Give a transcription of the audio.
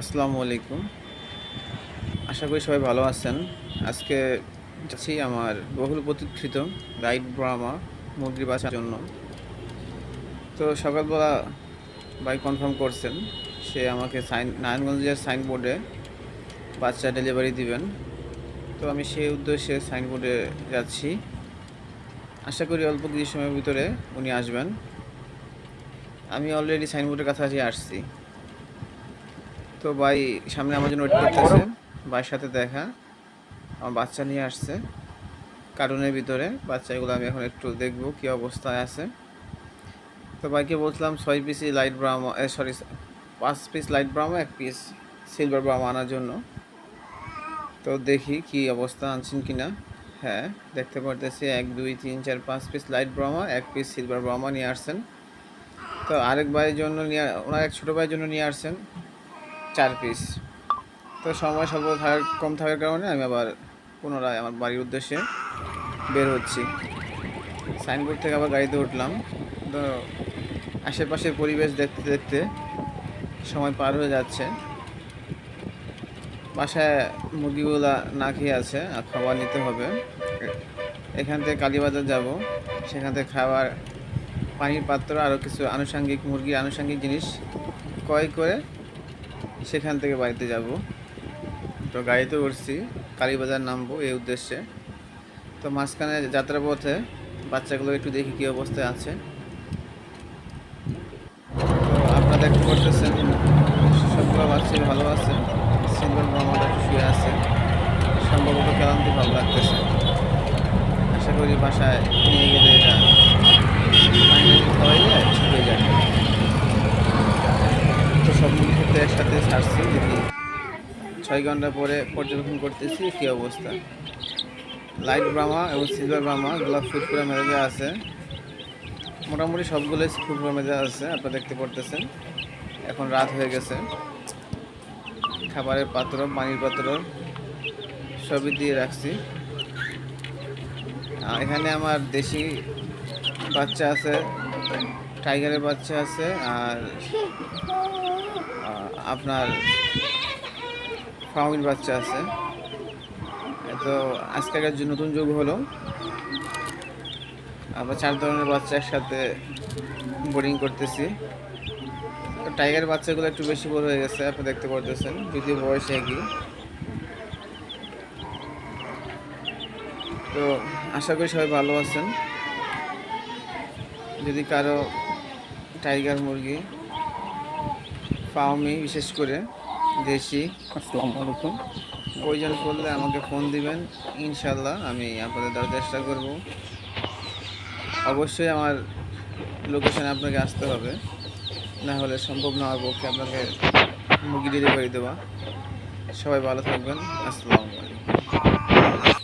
আসসালামু আলাইকুম। আশা করি সবাই ভালো আছেন। আজকে যাচ্ছি আমার বহুল প্রতীক্ষিত রাইড ব্রামা মুরগি বাঁচার জন্য। তো সকালবেলা ভাই কনফার্ম করছেন, সে আমাকে সাইন নারায়ণগঞ্জের সাইনবোর্ডে বাচ্চা ডেলিভারি দিবেন। তো আমি সেই উদ্দেশ্যে সাইনবোর্ডে যাচ্ছি। আশা করি অল্প কিছু সময়ের ভিতরে উনি আসবেন। আমি অলরেডি সাইনবোর্ডের কাছাকাছি আসছি। তো ভাই সামনে আমার জন্য ওয়েট করতেছে। ভাইয়ের সাথে দেখা। আমার বাচ্চা নিয়ে আসছে। কার্টুনের ভিতরে। বাচ্চাগুলো আমি এখন একটু দেখব কী অবস্থায় আছে। তো ভাইকে বলছিলাম ছয় পিসই লাইট ব্রাহ্মা সরি পাঁচ পিস লাইট ব্রাহ্মা এক পিস সিলভার ব্রাহ্মা আনার জন্য। তো দেখি কি অবস্থা আনছেন কিনা। হ্যাঁ দেখতে পারতেছি এক, দুই, তিন, চার, পাঁচ পিস লাইট ব্রাহ্মা এক পিস সিলভার ব্রাহ্মা নিয়ে আসছেন। তো আরেক ভাইয়ের জন্য নিয়ে, ওনার এক ছোটো ভাইয়ের জন্য নিয়ে আসছেন। চার পিস তো সময় স্বল্প থাকার, কম থাকার কারণে আমি আবার পুনরায় আমার বাড়ির উদ্দেশ্যে বের হচ্ছি। সাইনবোর্ড থেকে আবার গাড়িতে উঠলাম। তো আশেপাশের পরিবেশ দেখতে দেখতে সময় পার হয়ে যাচ্ছে। বাসায় মুরগিগুলা না খেয়ে আছে, আর খাবার নিতে হবে। এখান থেকে কালীবাজার যাব। সেখান থেকে খাবার, পানির পাত্র আরও কিছু আনুষঙ্গিক মুরগির আনুষঙ্গিক জিনিস ক্রয় করে সেখান থেকে বাড়িতে যাব। তো গাড়িতে উঠছি, কালীবাজার নামবো এই উদ্দেশ্যে। তো মাঝখানে যাত্রা পথে বাচ্চাগুলো একটু দেখি কী অবস্থায় আছে। তো আপনারা দেখতে পারতেছেন সবগুলো বাচ্চাই ভালো আছে। সিলভার মামাটা একটু শুয়ে আছে। সম্ভবত ক্লান্তি ভালো লাগতেছে। আশা করি বাসায় নিয়ে গেলে এটা ফাইনালি খাওয়াইলে ঠিক হয়ে যাবে তো সবগুলো ক্ষেত্রে ছাড়ছি দেখি ছয় ঘণ্টা পরে পর্যবেক্ষণ করতেছি কী অবস্থা। লাইট ব্রামা এবং সিলভার ব্রামা এগুলো ফুটফুরা মেজাজে আছে। মোটামুটি সবগুলোই ফুটফুরা মেজাজ আছে, আপনারা দেখতে পারতেছেন। এখন রাত হয়ে গেছে। খাবারের পাত্র, পানির পাত্র সবই দিয়ে রাখছি। এখানে আমার দেশি বাচ্চা আছে। টাইগারের বাচ্চা আছে আর আপনার ফাউমিন বাচ্চা আছে। তো আজকের যে নতুন যুগ হলো, আমরা চার ধরনের বাচ্চা একসাথে বোর্ডিং করতেছি। টাইগার বাচ্চাগুলো একটু বেশি বড় হয়ে গেছে, আপনি দেখতে পারতেছেন, যদিও বয়স একই। তো আশা করি সবাই ভালো আছেন। যদি কারও টাইগার মুরগি ফাউমি বিশেষ করে দেশি। আসসালামু আলাইকুম। প্রয়োজন পড়লে আমাকে ফোন দিবেন ইনশাল্লাহ আমি আপনাদের দেওয়ার চেষ্টা করব। অবশ্যই আমার লোকেশানে আপনাকে আসতে হবে না হলে সম্ভব না হওয়ার পক্ষে আপনাকে মুরগি ডেলিভারি দেওয়া। সবাই ভালো থাকবেন আসসালামু আলাইকুম।